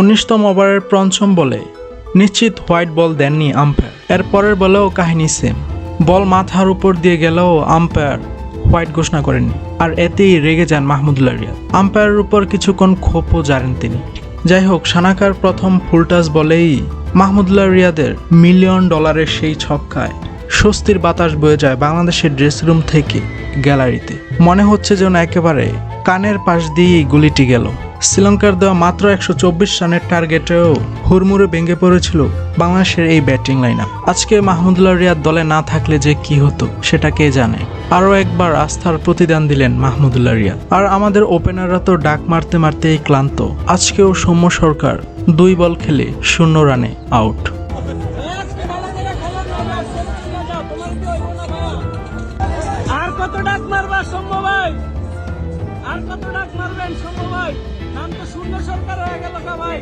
উনিশতম ওভারের পঞ্চম বলে নিশ্চিত হোয়াইট বল দেননি আম্পায়ার। এর পরের বলেও কাহিনী সেম বল মাথার উপর দিয়ে গেলেও আম্পায়ার হোয়াইট ঘোষণা করেননি, আর এতেই রেগে যান মাহমুদুল্লাহ রিয়াদ। আম্পায়ারের উপর কিছুক্ষণ ক্ষোভও জানেন তিনি। যাই হোক, সানাকার প্রথম ফুলটাস বলেই মাহমুদুল্লাহ রিয়াদের মিলিয়ন ডলারের সেই ছক্কায় স্বস্তির বাতাস বয়ে যায় বাংলাদেশের ড্রেসিং রুম থেকে। গ্যালারিতে মনে হচ্ছে যেন একেবারে কানের পাশ দিয়েই গুলিটি গেল শ্রীলঙ্কার দেওয়া মাত্র একশো চব্বিশ রানের টার্গেটেও হুড়মুড়ে ভেঙে পড়েছিল বাংলাদেশের এই ব্যাটিং লাইন আজকে মাহমুদুল্লাহ রিয়াদ দলে না থাকলে যে কি হতো সেটা কে জানে আরও একবার আস্থার প্রতিদান দিলেন মাহমুদুল্লাহ রিয়াদ আর আমাদের ওপেনাররা তো ডাক মারতে মারতেই ক্লান্ত আজকেও সৌম্য সরকার দুই বল খেলে শূন্য রানে আউট ডাক মারবা সম্ভব ভাই? আর কত ডাক মারবেন সম্ভব ভাই? নাম তো শূন্য সরকার হয়ে গেল ভাই